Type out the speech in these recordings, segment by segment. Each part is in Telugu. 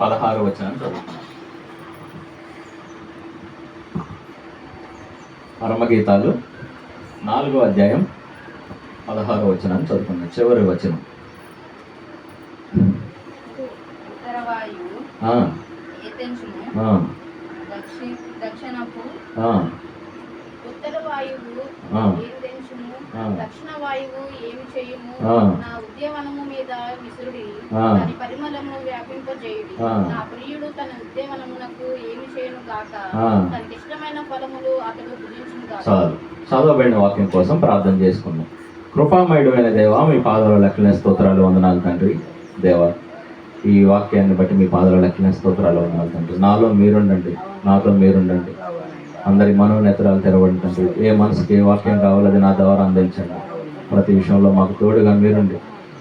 పదహారు వచనం చదువుతున్నాం. పరమగీతాలు నాలుగో అధ్యాయం పదహారు వచనాన్ని చదువుకున్నాం చివరి వచనం. దక్షిణ వాయువు ఏమి చేయుము. నా ఉద్యానవనము మీద విసురుడి. దాని వ్యాపింపజేయుడి ఆ. నా ప్రియుడు తన ఉద్యానవనమునకు ఏమి చేయును ఆ. తనకి ఇష్టమైన ఫలములు అతడు భుజించును చదవబడిన వాక్యం కోసం ప్రార్థన చేసుకుందాం. కృపామయుడమైన దేవ మీ పాదాల లెక్కలే స్తోత్రాలు వందనాలు తండ్రి. దేవ ఈ వాక్యాన్ని బట్టి మీ పాదాల లెక్కలే స్తోత్రాలు వందనాలు తండ్రి. నాలో మీరుండండి. నాతో మీరుండండి. అందరి మనోనేతరాలు తెరవండి తండ్రి. ఏ మనసుకి ఏ వాక్యం కావాలో అది నా ద్వారా అందించండి. ప్రతి విషయంలో మాకు తోడుగా మీరుండి.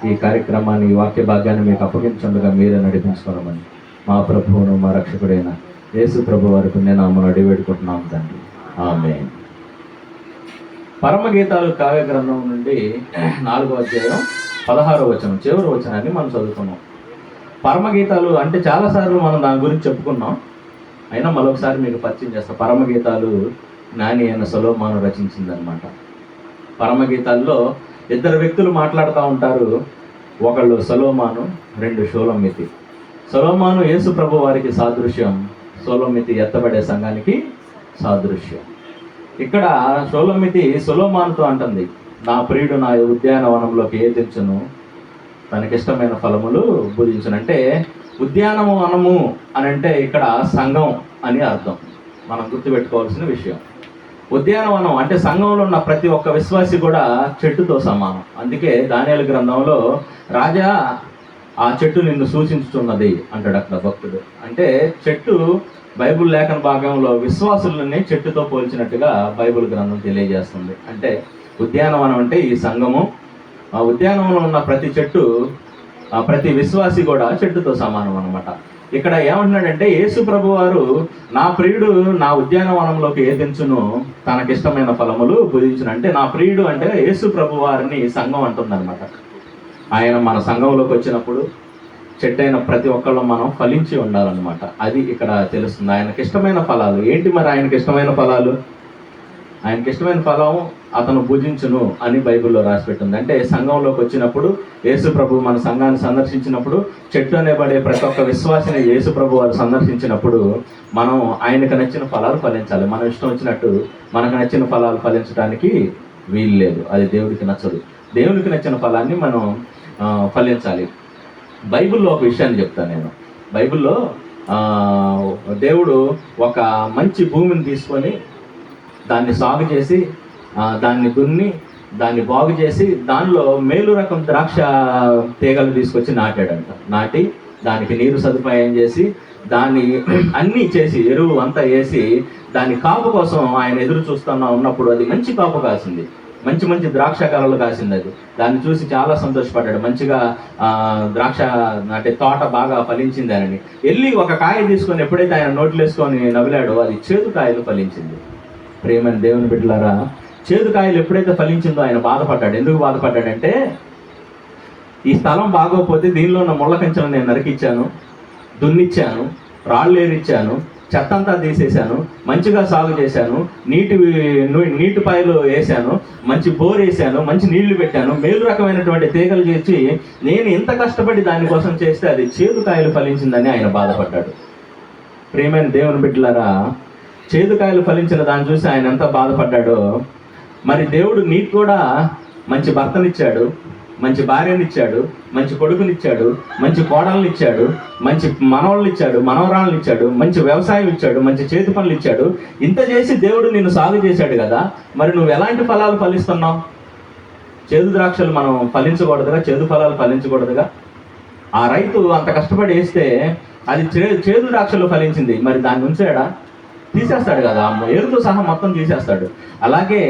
ఈ కార్యక్రమాన్ని ఈ వాక్య భాగ్యాన్ని మీకు అప్పగించుండగా మీరే నడిపించుకోనమని మా ప్రభువును మా రక్షకుడైన యేసు ప్రభు వరకు నేను అమ్మను అడివేడుకుంటున్నాను తండ్రి. ఆమె పరమగీతాలు కావ్య గ్రంథం నుండి నాలుగో అధ్యాయం పదహారో వచనం చివరి వచనాన్ని మనం చదువుకున్నాం. పరమగీతాలు అంటే చాలాసార్లు మనం దాని గురించి చెప్పుకున్నాం. అయినా మరొకసారి మీకు పరిచయం చేస్తాం. పరమగీతాలు నాని అయిన సొలోమాను రచించిందనమాట పరమగీతాల్లో ఇద్దరు వ్యక్తులు మాట్లాడుతూ ఉంటారు. ఒకళ్ళు సొలోమాను రెండు షోలమితి. సొలోమాను యేసు ప్రభు వారికి సాదృశ్యం సోలోమితి ఎత్తబడే సంఘానికి సాదృశ్యం. ఇక్కడ షోలోమితి సొలోమానుతో అంటుంది నా ప్రియుడు నా ఉద్యానవనంలోకి ఏ తెచ్చును? తనకిష్టమైన ఫలములు భుజించును అంటే ఉద్యానవనము అని అంటే ఇక్కడ సంఘం అని అర్థం. మనం గుర్తుపెట్టుకోవాల్సిన విషయం. ఉద్యానవనం అంటే సంఘంలో ఉన్న ప్రతి ఒక్క విశ్వాసి కూడా చెట్టుతో సమానం. అందుకే దానియాల గ్రంథంలో రాజా ఆ చెట్టు నిన్ను సూచించుతున్నది అంటాడు అక్కడ భక్తుడు. అంటే చెట్టు బైబిల్ లేఖన భాగంలో విశ్వాసులని చెట్టుతో పోల్చినట్టుగా బైబిల్ గ్రంథం తెలియజేస్తుంది. అంటే ఉద్యానవనం అంటే ఈ సంఘము. ఆ ఉద్యానవనంలో ఉన్న ప్రతి చెట్టు ఆ ప్రతి విశ్వాసి కూడా చెట్టుతో సమానం అనమాట ఇక్కడ ఏమంటున్నాడంటే యేసు ప్రభు వారు నా ప్రియుడు నా ఉద్యానవనంలోకి ఏదించును తనకిష్టమైన ఫలములు భుజించును అంటే నా ప్రియుడు అంటే యేసు ప్రభు వారిని సంఘం అంటుందన్నమాట. ఆయన మన సంఘంలోకి వచ్చినప్పుడు చెట్టైన ప్రతి ఒక్కళ్ళు మనం ఫలించి ఉండాలన్నమాట. అది ఇక్కడ తెలుస్తుంది. ఆయనకి ఇష్టమైన ఫలాలు. ఏంటి మరి ఆయనకి ఇష్టమైన ఫలాలు? ఆయనకి ఇష్టమైన ఫలం అతను భుజించును అని బైబిల్లో రాసి పెట్టింది అంటే సంఘంలోకి వచ్చినప్పుడు యేసు ప్రభు మన సంఘాన్ని సందర్శించినప్పుడు చెట్టు అనేబడే ప్రతి ఒక్క విశ్వాసిని యేసు ప్రభు వారు సందర్శించినప్పుడు మనం ఆయనకు నచ్చిన ఫలాలు ఫలించాలి. మనం ఇష్టం వచ్చినట్టు మనకు నచ్చిన ఫలాలు ఫలించడానికి వీలు లేదు. అది దేవుడికి నచ్చదు. దేవునికి నచ్చిన ఫలాన్ని మనం ఫలించాలి. బైబిల్లో ఒక విషయాన్ని చెప్తాను నేను. బైబిల్లో దేవుడు ఒక మంచి భూమిని తీసుకొని దాన్ని సాగు చేసి దాన్ని దున్ని దాన్ని బాగు చేసి దానిలో మేలు రకం ద్రాక్ష తీగలు తీసుకొచ్చి నాటాడంట. నాటి దానికి నీరు సదుపాయం చేసి దాన్ని అన్నీ చేసి ఎరువు అంతా వేసి దాని కాపు కోసం ఆయన ఎదురు చూస్తున్నా ఉన్నప్పుడు అది మంచి కాపు కాసింది. మంచి మంచి ద్రాక్ష కలలు కాసింది అది. దాన్ని చూసి చాలా సంతోషపడ్డాడు. మంచిగా ద్రాక్ష అంటే తోట బాగా ఫలించింది అని వెళ్ళి ఒక కాయ తీసుకొని ఎప్పుడైతే ఆయన నోట్లు వేసుకొని నవ్విలాడో అది చేదు కాయలు ఫలించింది. ప్రేమని దేవుని బిడ్డలారా చేదు కాయలు ఎప్పుడైతే ఫలించిందో ఆయన బాధపడ్డాడు. ఎందుకు బాధపడ్డాడంటే ఈ స్థలం బాగోకపోతే దీనిలో ఉన్న ముళ్ళ కంచెలను నేను నరికిచ్చాను దున్నిచ్చాను రాళ్ళు చెత్తంతా తీసేశాను మంచిగా సాగు చేశాను నీటి నీటి పాయలు వేసాను మంచి బోర్ వేసాను మంచి నీళ్ళు పెట్టాను మేలు రకమైనటువంటి తీగలు చేసి నేను ఎంత కష్టపడి దానికోసం చేస్తే అది చేదు కాయలు ఫలించిందని ఆయన బాధపడ్డాడు. ప్రేమైన దేవుని బిడ్డలారా చేదుకాయలు ఫలించిన దాన్ని చూసి ఆయన ఎంత బాధపడ్డాడో. మరి దేవుడు నీకు కూడా మంచి భర్తనిచ్చాడు మంచి భార్యనిచ్చాడు మంచి కొడుకునిచ్చాడు మంచి ఇచ్చాడు మంచి మనవాళ్ళనిచ్చాడు మనవరాళ్ళని ఇచ్చాడు మంచి వ్యవసాయం ఇచ్చాడు మంచి చేతి పనులు ఇచ్చాడు ఇంత చేసి దేవుడు నిన్ను సాగు చేశాడు కదా మరి నువ్వు ఎలాంటి ఫలాలు ఫలిస్తున్నావు? చేదు ద్రాక్షలు మనం ఫలించకూడదుగా చేదు ఫలాలు ఫలించకూడదుగా? ఆ రైతు అంత కష్టపడి వేస్తే అది చే చేదు ద్రాక్షలు ఫలించింది. మరి దాన్ని ఉంచాడా? తీసేస్తాడు కదా. ఆ ఏరుతో సహా మొత్తం తీసేస్తాడు. అలాగే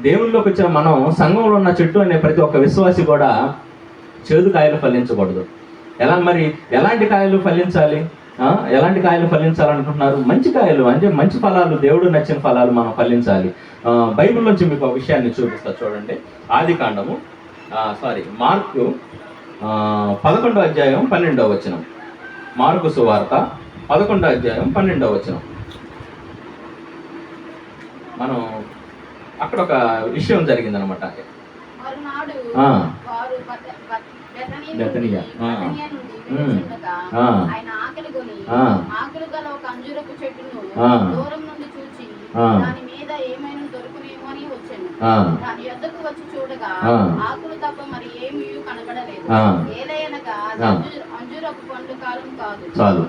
దేవుళ్ళలోకి వచ్చిన మనం సంఘంలో ఉన్న చెట్టు అనే ప్రతి ఒక్క విశ్వాసి కూడా చేదు కాయలు ఫలించకూడదు. ఎలా మరి? ఎలాంటి కాయలు ఫలించాలి? ఎలాంటి కాయలు ఫలించాలనుకుంటున్నారు? మంచి కాయలు అంటే మంచి ఫలాలు దేవుడు నచ్చిన ఫలాలు మనం ఫలించాలి. బైబిల్ నుంచి మీకు ఒక విషయాన్ని చూపిస్తా చూడండి. ఆది కాండము సారీ మార్కు పదకొండో అధ్యాయం పన్నెండవ వచనం. మార్కు సువార్త పదకొండో అధ్యాయం పన్నెండవ వచనం. మనం అక్కడ ఒక విషయం జరిగిందనమాట బెతనియ. ఆయన ఆకలి కొని. ఆకులు గల ఒక అంజూరపు చెట్టును. దూరం నుండి చూచి. దాని మీద ఏమైనా దొరుకునేమో అని వచ్చాను. దాని యొద్దకు వచ్చి చూడగా. ఆకులు తప్ప మరి ఏమీ కనబడలేదు. అంజూరపు పండు కాలం కాదు. చాలు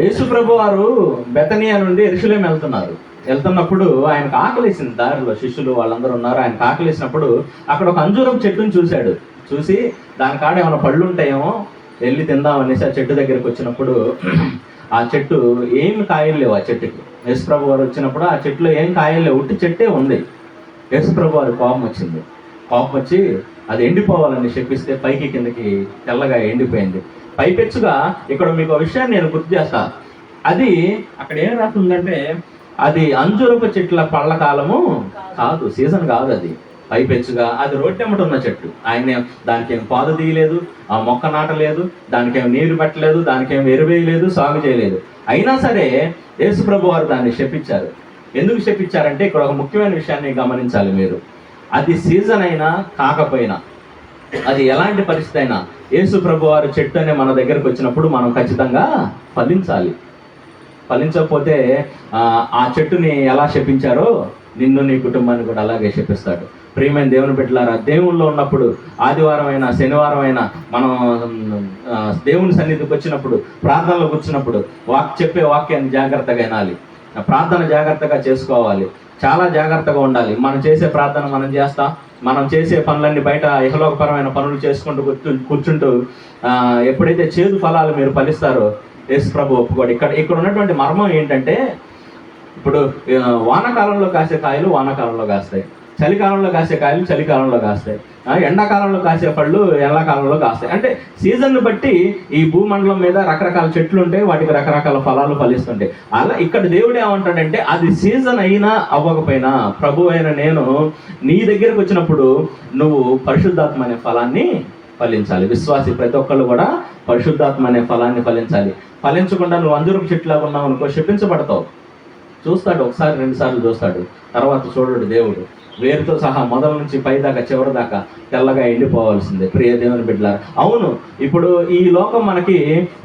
యేసు ప్రభు వారు బెతనియా నుండి ఎరుషులేం వెళ్తున్నారు. వెళ్తున్నప్పుడు ఆయనకు ఆకలేసింది దారిలో. శిష్యులు వాళ్ళందరూ ఉన్నారు. ఆయనకు ఆకలేసినప్పుడు అక్కడ ఒక అంజూరం చెట్టుని చూశాడు. చూసి దాని కాడ ఏమైనా పళ్ళు ఉంటాయేమో వెళ్ళి తిందాం అనేసి ఆ చెట్టు దగ్గరికి వచ్చినప్పుడు ఆ చెట్టు ఏం కాయలు లేవు ఆ చెట్టుకి. యేసు ప్రభు వారు వచ్చినప్పుడు ఆ చెట్టులో ఏం కాయలు లేవు. ఉట్టి చెట్టే ఉంది. యేసు ప్రభు వారి కోపం వచ్చింది. కోపం వచ్చి అది ఎండిపోవాలని చెప్పిస్తే పైకి కిందకి తెల్లగా ఎండిపోయింది. పైపెచ్చుగా ఇక్కడ మీకు ఒక విషయాన్ని నేను గుర్తు చేస్తా. అది అక్కడ ఏం రాస్తుందంటే అది అంజురపు చెట్ల పళ్ళ కాలము కాదు సీజన్ కాదు అది. పైపెచ్చుగా అది రోడ్డెమ్మట ఉన్న చెట్టు. ఆయన దానికి ఏం పాదు తీయలేదు ఆ మొక్క నాటలేదు దానికి ఏం నీరు పెట్టలేదు దానికి ఏం ఎరువేయలేదు సాగు చేయలేదు. అయినా సరే యేసుప్రభు వారు దాన్ని శపించారు. ఎందుకు శపించారంటే ఇక్కడ ఒక ముఖ్యమైన విషయాన్ని గమనించాలి మీరు. అది సీజన్ అయినా కాకపోయినా అది ఎలాంటి పరిస్థితి అయినా యేసు ప్రభు చెట్టు అనే మన దగ్గరకు వచ్చినప్పుడు మనం ఖచ్చితంగా ఫలించాలి. ఫలించకపోతే ఆ, చెట్టుని ఎలా శపించారో నిన్ను నీ కుటుంబాన్ని కూడా అలాగే శపిస్తాడు. ప్రియమైన దేవుని పెట్టలారా దేవుల్లో ఉన్నప్పుడు ఆదివారం అయినా శనివారం అయినా మనం దేవుని సన్నిధికి వచ్చినప్పుడు ప్రార్థనలో కూర్చున్నప్పుడు వాక్ చెప్పే వాక్యాన్ని జాగ్రత్తగా వినాలి. ప్రార్థన జాగ్రత్తగా చేసుకోవాలి. చాలా జాగ్రత్తగా ఉండాలి. మనం చేసే ప్రార్థన మనం చేస్తాం మనం చేసే పనులన్నీ బయట ఇహలోకపరమైన పనులు చేసుకుంటూ కూర్చుంటూ ఎప్పుడైతే చేదు ఫలాలు మీరు ఫలిస్తారో యేసు ప్రభు ఒప్పుకోడు. ఇక్కడ ఇక్కడ ఉన్నటువంటి మర్మం ఏంటంటే ఇప్పుడు వానకాలంలో వానాకాలంలో కాసే కాయలు వానాకాలంలో కాస్తాయి. చలికాలంలో కాసే కాయలు చలికాలంలో కాస్తాయి. ఎండాకాలంలో కాసే పళ్ళు ఎండాకాలంలో కాస్తాయి. అంటే సీజన్ను బట్టి ఈ భూమండలం మీద రకరకాల చెట్లు ఉంటాయి వాటికి రకరకాల ఫలాలు ఫలిస్తుంటాయి. అలా ఇక్కడ దేవుడు ఏమంటాడంటే అది సీజన్ అయినా అవ్వకపోయినా ప్రభు అయిన నేను నీ దగ్గరకు వచ్చినప్పుడు నువ్వు పరిశుద్ధాత్మ అనే ఫలాన్ని ఫలించాలి. విశ్వాసి ప్రతి ఒక్కళ్ళు కూడా పరిశుద్ధాత్మ అనే ఫలాన్ని ఫలించాలి. ఫలించకుండా నువ్వు అందరూ చెట్లాగా ఉన్నావు అనుకో శపించబడతావు. చూస్తాడు ఒకసారి రెండు సార్లు చూస్తాడు. తర్వాత చూడడు దేవుడు. వేరుతో సహా మొదల నుంచి పై దాకా చివరి దాకా తెల్లగా ఎండిపోవాల్సిందే. ప్రియ దేవుని బిడ్డలారు అవును ఇప్పుడు ఈ లోకం మనకి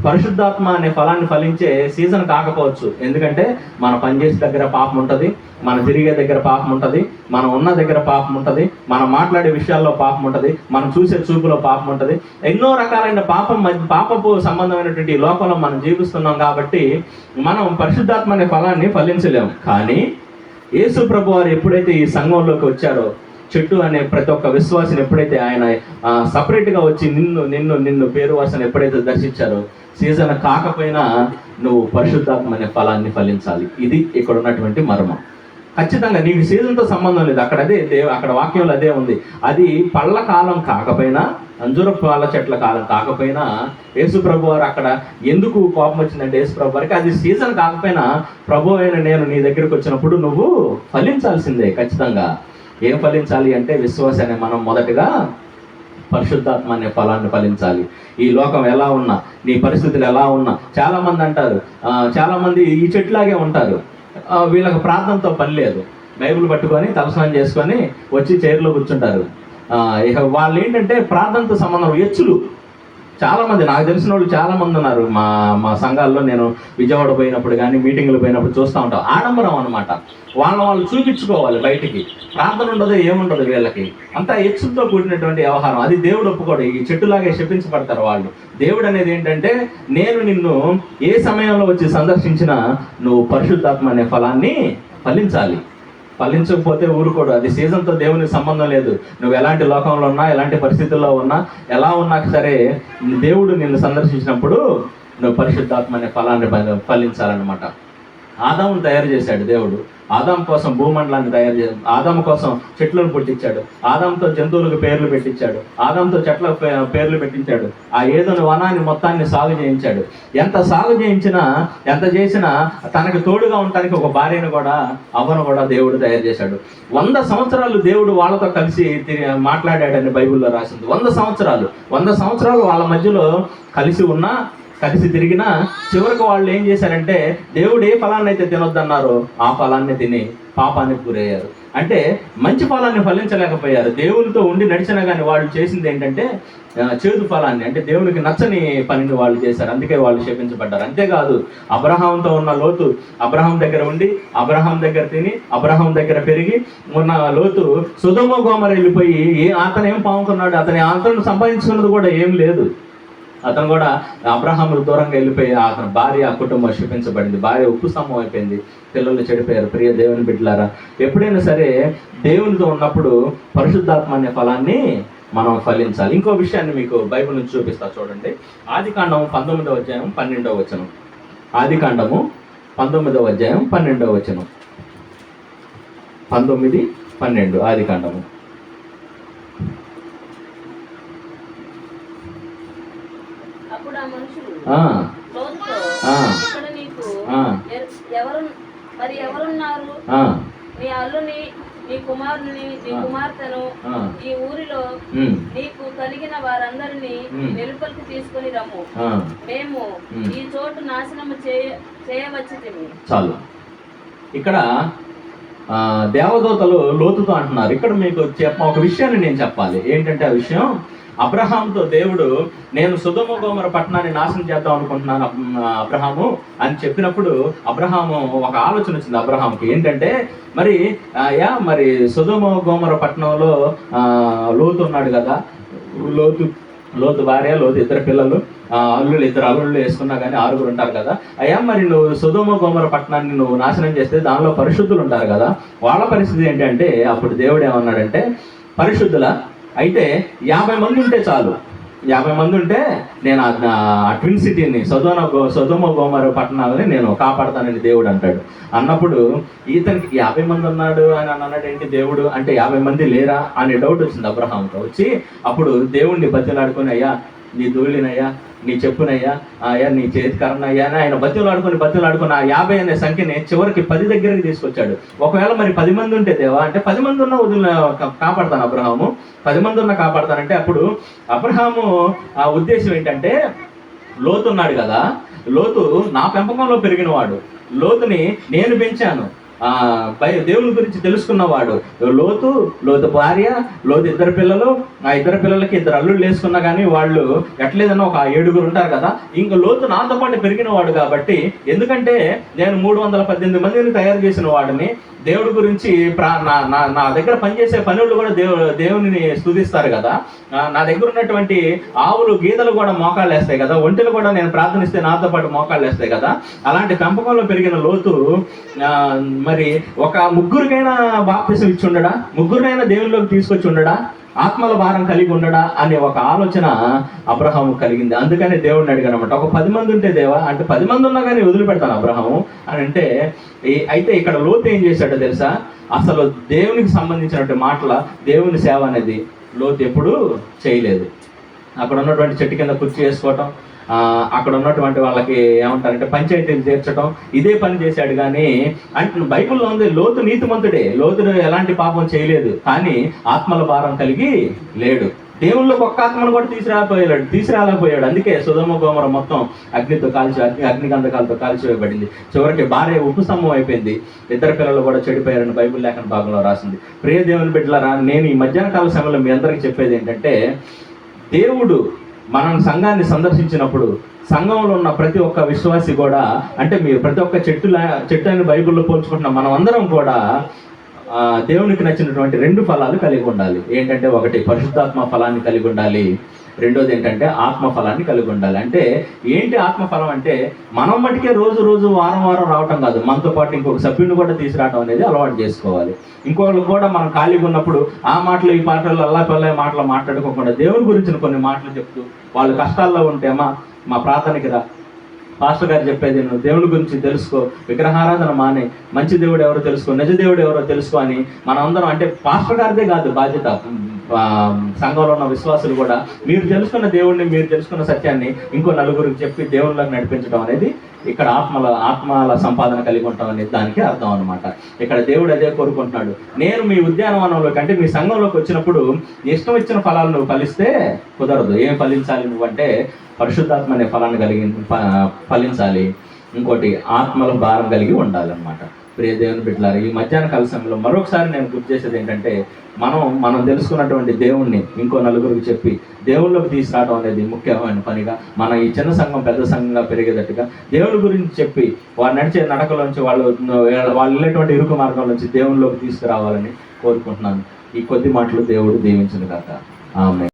పరిశుద్ధాత్మ అనే ఫలాన్ని ఫలించే సీజన్ కాకపోవచ్చు. ఎందుకంటే మన పనిచేసే దగ్గర పాపం ఉంటుంది మన తిరిగే దగ్గర పాపం ఉంటుంది మనం ఉన్న దగ్గర పాపం ఉంటుంది మనం మాట్లాడే విషయాల్లో పాపం ఉంటుంది మనం చూసే చూపులో పాపం ఉంటుంది. ఎన్నో రకాలైన పాపం పాపపు సంబంధమైనటువంటి లోకంలో మనం జీవిస్తున్నాం కాబట్టి మనం పరిశుద్ధాత్మ అనే ఫలాన్ని ఫలించలేము కానీ యేసు ప్రభు వారు ఎప్పుడైతే ఈ సంఘంలోకి వచ్చారో చెట్టు అనే ప్రతి ఒక్క విశ్వాసిని ఎప్పుడైతే ఆయన సపరేట్గా వచ్చి నిన్ను నిన్ను నిన్ను పేరు వాసన ఎప్పుడైతే దర్శించారో సీజన్ కాకపోయినా నువ్వు పరిశుద్ధాత్మ అనే ఫలాన్ని ఫలించాలి. ఇది ఇక్కడ ఉన్నటువంటి మర్మం. ఖచ్చితంగా నీకు సీజన్తో సంబంధం లేదు. అక్కడ అదే దేవ అక్కడ వాక్యంలో అదే ఉంది. అది పళ్ళ కాలం కాకపోయినా అంజూర పళ్ళ చెట్ల కాలం కాకపోయినా యేసు ప్రభు వారు అక్కడ ఎందుకు కోపం వచ్చిందంటే యేసు ప్రభు వారికి అది సీజన్ కాకపోయినా ప్రభు అయిన నేను నీ దగ్గరికి వచ్చినప్పుడు నువ్వు ఫలించాల్సిందే ఖచ్చితంగా. ఏం ఫలించాలి అంటే విశ్వాసాన్ని మనం మొదటగా పరిశుద్ధాత్మ అనే ఫలాన్ని ఫలించాలి. ఈ లోకం ఎలా ఉన్నా నీ పరిస్థితులు ఎలా ఉన్నా చాలామంది అంటారు. చాలామంది ఈ చెట్లాగే ఉంటారు. వీళ్ళకి ప్రార్థనతో పని లేదు. బైబిల్ పట్టుకొని తలస్నానం చేసుకొని వచ్చి చైర్లో కూర్చుంటారు. ఇక వాళ్ళు ఏంటంటే ప్రార్థనతో సంబంధం ఎచ్చులు చాలా మంది నాకు తెలిసిన వాళ్ళు చాలా మంది ఉన్నారు. మా మా సంఘాల్లో నేను విజయవాడ పోయినప్పుడు కానీ మీటింగ్లు పోయినప్పుడు చూస్తూ ఉంటాం. ఆడంబరం అనమాట వాళ్ళ వాళ్ళు చూపించుకోవాలి బయటికి. ప్రార్థన ఉండదు ఏముండదు వీళ్ళకి. అంతా ఎచ్చులతో కూడినటువంటి వ్యవహారం. అది దేవుడు ఒప్పుకోడు. ఈ చెట్టులాగే శపించబడతారు వాళ్ళు. దేవుడు అనేది ఏంటంటే నేను నిన్ను ఏ సమయంలో వచ్చి సందర్శించినా నువ్వు పరిశుద్ధాత్మ అనే ఫలాన్ని ఫలించాలి. ఫలించకపోతే ఊరుకోడు. అది సీజన్తో దేవునికి సంబంధం లేదు. నువ్వు ఎలాంటి లోకంలో ఉన్నా ఎలాంటి పరిస్థితుల్లో ఉన్నా ఎలా ఉన్నా సరే దేవుడు నిన్ను సందర్శించినప్పుడు నువ్వు పరిశుద్ధాత్మ అనే ఫలాన్ని ఫలించాలన్నమాట. ఆదామును తయారు చేశాడు దేవుడు. ఆదాం కోసం భూమండలాన్ని తయారు చే ఆదాం కోసం చెట్లను పుట్టించాడు. ఆదాంతో జంతువులకు పేర్లు పెట్టించాడు. ఆదాంతో చెట్ల పే- పేర్లు పెట్టించాడు. ఆ ఏదోని వనాన్ని మొత్తాన్ని సాగు చేయించాడు. ఎంత సాగు చేయించినా ఎంత చేసినా తనకు తోడుగా ఉండటానికి ఒక భార్యను కూడా అవ్వను కూడా దేవుడు తయారు చేశాడు. వంద సంవత్సరాలు దేవుడు వాళ్ళతో కలిసి మాట్లాడాడని బైబిల్లో రాసింది. వంద సంవత్సరాలు. వంద సంవత్సరాలు వాళ్ళ మధ్యలో కలిసి ఉన్నా కలిసి తిరిగినా చివరికి వాళ్ళు ఏం చేశారంటే దేవుడు ఏ ఫలాన్ని అయితే తినొద్దన్నారో ఆ ఫలాన్ని తిని పాపానికి గురయ్యారు. అంటే మంచి ఫలాన్ని ఫలించలేకపోయారు. దేవునితో ఉండి నడిచినా కానీ వాళ్ళు చేసింది ఏంటంటే చేదు ఫలాన్ని అంటే దేవునికి నచ్చని పనిని వాళ్ళు చేశారు. అందుకే వాళ్ళు క్షేపించబడ్డారు అంతేకాదు అబ్రహాంతో ఉన్న లోతు అబ్రహాం దగ్గర ఉండి అబ్రహాం దగ్గర తిని అబ్రహాం దగ్గర పెరిగి ఉన్న లోతు సుధమ గోమర వెళ్ళిపోయి ఏ అతను ఏం పాముకున్నాడు అతని అతను సంపాదించుకున్నది కూడా ఏం లేదు. అతను కూడా అబ్రహాముకు దూరంగా వెళ్ళిపోయి అతని భార్య ఆ కుటుంబం క్షిపించబడింది భార్య ఉప్పు స్తంభం అయిపోయింది. పిల్లలు చెడిపోయారు. ప్రియ దేవుని బిడ్డలారా ఎప్పుడైనా సరే దేవునితో ఉన్నప్పుడు పరిశుద్ధాత్మ అనే ఫలాన్ని మనం ఫలించాలి. ఇంకో విషయాన్ని మీకు బైబిల్ నుంచి చూపిస్తా చూడండి. ఆది కాండము పంతొమ్మిదవ అధ్యాయం పన్నెండవ వచనం. ఆది కాండము పంతొమ్మిదవ అధ్యాయం పన్నెండవ వచనం. పంతొమ్మిది పన్నెండు ఆది కాండము అప్పుడు ఆ మనుషులు ఆ, లోతుతో ఆ. ఇక్కడ నీకు ఆ, ఎ- ఎవరు మరి ఎవరున్నారు? నీ అల్లుని నీ కుమారుని నీ ఆ. కుమార్తెను ఈ ఊరిలో నీకు కలిగిన వారందరినీ ఉమ్. వెలుపలికి తీసుకొని రమ్ము. ఆ, మేము ఉమ్. ఈ చోటు నాశనము చేయ చేయవచ్చి చాలు. ఇక్కడ ఆ, దేవదూతలు లోతుతో అంటున్నారు. ఇక్కడ మీకు చెప్ప ఒక విషయాన్ని నేను చెప్పాలి. ఏంటంటే ఆ విషయం? అబ్రహాంతో దేవుడు నేను సుధమ గోమర పట్టణాన్ని నాశనం చేద్దాం అనుకుంటున్నాను అబ్- అబ్రహాము అని చెప్పినప్పుడు అబ్రహాము ఒక ఆలోచన వచ్చింది అబ్రహాంకి ఏంటంటే మరి యా మరి సుధమ గోమర పట్టణంలో లోతు ఉన్నాడు కదా? లోతు. లోతు భార్య లోతు ఇద్దరు పిల్లలు ఆ, అల్లుళ్ళు ఇద్దరు అల్లుళ్ళు వేసుకున్నా కానీ ఆరుగురు ఉంటారు కదా? అయ్యా మరి నువ్వు సుధమ గోమర పట్టణాన్ని నువ్వు నాశనం చేస్తే దానిలో పరిశుద్ధులు ఉంటారు కదా? వాళ్ళ పరిస్థితి ఏంటంటే అప్పుడు దేవుడు ఏమన్నాడంటే పరిశుద్ధుల అయితే యాభై మంది ఉంటే చాలు. యాభై మంది ఉంటే నేను ఆ- ట్విన్ సిటీని సదోన సదోమ గోమర పట్టణాలని నేను కాపాడతానని దేవుడు అంటాడు. అన్నప్పుడు ఈతనికి యాభై మంది ఉన్నాడు అని అన్నాడు ఏంటి దేవుడు? అంటే యాభై మంది లేరా? అనే డౌట్ వచ్చింది అబ్రహాంతో వచ్చి అప్పుడు దేవుణ్ణి బతిలాడుకొని అయ్యా నీ దూళ్ళినయ్యా నీ చెప్పునయ్యా అయ్యా నీ చేతికరనయ్యా అని ఆయన బతిలాడుకొని బతిలాడుకొని ఆ యాభై అనే సంఖ్యని చివరికి పది దగ్గరికి తీసుకొచ్చాడు. ఒకవేళ మరి పది మంది ఉంటే దేవా అంటే పది మంది ఉన్న వదిలిన కాపాడుతాను కాపాడతాను అబ్రహాము. పది మంది ఉన్న కాపాడతానంటే అప్పుడు అబ్రహాము ఆ ఉద్దేశం ఏంటంటే లోతు ఉన్నాడు కదా లోతు నా పెంపకంలో పెరిగినవాడు. లోతుని నేను పెంచాను. పై దేవుని గురించి తెలుసుకున్నవాడు. లోతు లోతు భార్య లోతు ఇద్దరు పిల్లలు ఆ ఇద్దరు పిల్లలకి ఇద్దరు అల్లుళ్ళు వేసుకున్నా కానీ వాళ్ళు ఎట్లేదన్నా ఒక ఏడుగురు ఉంటారు కదా ఇంకా లోతు నాతో పాటు పెరిగినవాడు కాబట్టి ఎందుకంటే నేను మూడు వందల పద్దెనిమిది మందిని తయారు చేసిన వాడిని దేవుడి గురించి ప్రా నా నా నా దగ్గర పనిచేసే పనులు కూడా దేవు దేవుని స్థుతిస్తారు కదా. నా దగ్గర ఉన్నటువంటి ఆవులు గీతలు కూడా మోకాళ్ళు వేస్తాయి కదా ఒంటెలు కూడా నేను ప్రార్థనిస్తే నాతో పాటు మోకాళ్ళు వేస్తాయి కదా. అలాంటి పెంపకంలో పెరిగిన లోతు మరి ఒక ముగ్గురికైనా బాప్తిసం ఇచ్చి ఉండడా ముగ్గురినైనా దేవుల్లోకి తీసుకొచ్చి ఉండడా ఆత్మల భారం కలిగి ఉండడా అనే ఒక ఆలోచన అబ్రహం కలిగింది. అందుకనే దేవుడిని అడిగాడు అనమాట ఒక పది మంది ఉంటే దేవా? అంటే పది మంది ఉన్నా కానీ వదిలిపెడతాను అబ్రహాము. అని అంటే అయితే ఇక్కడ లోతు ఏం చేశాడో తెలుసా? అసలు దేవునికి సంబంధించినటువంటి మాటల దేవుని సేవ అనేది లోతు ఎప్పుడూ చేయలేదు. అక్కడ ఉన్నటువంటి చెట్టు కింద కుర్చీ వేసుకోవటం అక్కడ ఉన్నటువంటి వాళ్ళకి ఏమంటారంటే పంచాయతీలు చేర్చడం ఇదే పని చేశాడు కానీ అంటే బైబిల్లో ఉంది లోతు నీతిమంతుడే. లోతును ఎలాంటి పాపం చేయలేదు కానీ ఆత్మల భారం కలిగి లేడు. దేవుళ్ళకి ఒక్క ఆత్మను కూడా తీసుకురాపోయాడు తీసుకురాలేకపోయాడు. అందుకే సుధమ గోమర మొత్తం అగ్నితో కాల్చి అగ్ని అగ్నిగంధకాలతో కాల్చివేయబడింది చివరికి భార్య ఉపస్తంభం అయిపోయింది. ఇద్దరు పిల్లలు కూడా చెడిపోయారని బైబిల్ లేఖన భాగంలో రాసింది. ప్రియ దేవుని బిడ్డలారా నేను ఈ మధ్యాహ్న కాల సమయంలో మీ అందరికీ చెప్పేది ఏంటంటే దేవుడు మనం సంఘాన్ని సందర్శించినప్పుడు సంఘంలో ఉన్న ప్రతి ఒక్క విశ్వాసి కూడా అంటే మీరు ప్రతి ఒక్క చెట్టు చెట్టు అని బైబిల్లో పోల్చుకుంటున్న మనం అందరం కూడా దేవునికి నచ్చినటువంటి రెండు ఫలాలు కలిగి ఉండాలి. ఏంటంటే ఒకటి పరిశుద్ధాత్మ ఫలాన్ని కలిగి ఉండాలి. రెండోది ఏంటంటే ఆత్మఫలాన్ని కలిగి ఉండాలి. అంటే ఏంటి ఆత్మ ఫలం అంటే మనం మటుకే రోజు రోజు వారం వారం రావటం కాదు. మనతో పాటు ఇంకొక సభ్యుని కూడా తీసుకురావడం అనేది అలవాటు చేసుకోవాలి. ఇంకొకరు కూడా మనం ఖాళీగా ఉన్నప్పుడు ఆ మాటలు ఈ పాటలు అల్లా పిల్ల మాటలు మాట్లాడుకోకుండా దేవుని గురించిన కొన్ని మాటలు చెప్తూ వాళ్ళు కష్టాల్లో ఉంటే అమ్మా మా ప్రార్థనకి రా. పాస్టర్ గారు చెప్పేది నువ్వు దేవుడి గురించి తెలుసుకో. విగ్రహారాధన మానే. మంచి దేవుడు ఎవరో తెలుసుకో. నిజ దేవుడు ఎవరో తెలుసుకో అని మనం అందరం అంటే పాస్టర్ గారిదే కాదు బాధ్యత. సంఘంలో ఉన్న విశ్వాసులు కూడా మీరు తెలుసుకున్న దేవుడిని మీరు తెలుసుకున్న సత్యాన్ని ఇంకో నలుగురికి చెప్పి దేవుళ్ళకి నడిపించడం అనేది ఇక్కడ ఆత్మల ఆత్మల సంపాదన కలిగి ఉంటాం అనేది దానికి అర్థం అనమాట ఇక్కడ దేవుడు అదే కోరుకుంటున్నాడు. నేను మీ ఉద్యానవనంలోకి అంటే మీ సంఘంలోకి వచ్చినప్పుడు ఇష్టం ఇచ్చిన ఫలాలు నువ్వు ఫలిస్తే కుదరదు. ఏం ఫలించాలి నువ్వంటే పరిశుద్ధాత్మ అనే ఫలాన్ని కలిగి ప- ఫలించాలి. ఇంకోటి ఆత్మల భారం కలిగి ఉండాలన్నమాట. ప్రియ దేవుని బిడ్డలారు ఈ మధ్యాహ్న కాల సమయంలో మరొకసారి నేను గుర్తు చేసేది ఏంటంటే మనం మనం తెలుసుకున్నటువంటి దేవుణ్ణి ఇంకో నలుగురికి చెప్పి దేవుళ్ళకి తీసుకురావడం అనేది ముఖ్యమైన పనిగా మన ఈ చిన్న సంఘం పెద్ద సంఘంగా పెరిగేటట్టుగా దేవుడి గురించి చెప్పి వారు నడిచే నడకలోంచి వాళ్ళు వాళ్ళు వెళ్ళేటువంటి ఇరుకు మార్గం నుంచి దేవుళ్ళలోకి తీసుకురావాలని కోరుకుంటున్నాను. ఈ కొద్ది మాటలు దేవుడు దీవించిన కాక ఆమె